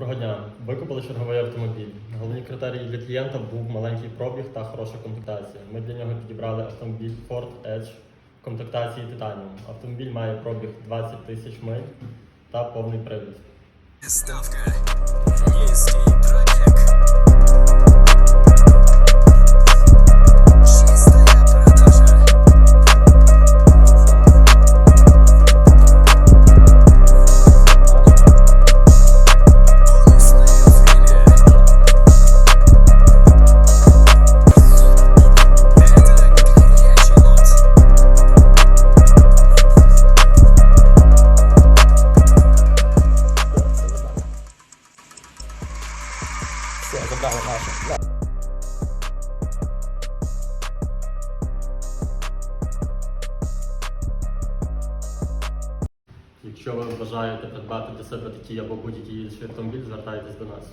Доброго дня. Викупили черговий автомобіль. Головні критерії для клієнта був маленький пробіг та хороша комплектація. Ми для нього підібрали автомобіль Ford Edge в комплектації Titanium. Автомобіль має пробіг 20 тисяч миль та повний привід. Ставка. Все, забрали наше. Якщо ви бажаєте придбати для себе такий або будь-який інший автомобіль, звертайтесь до нас.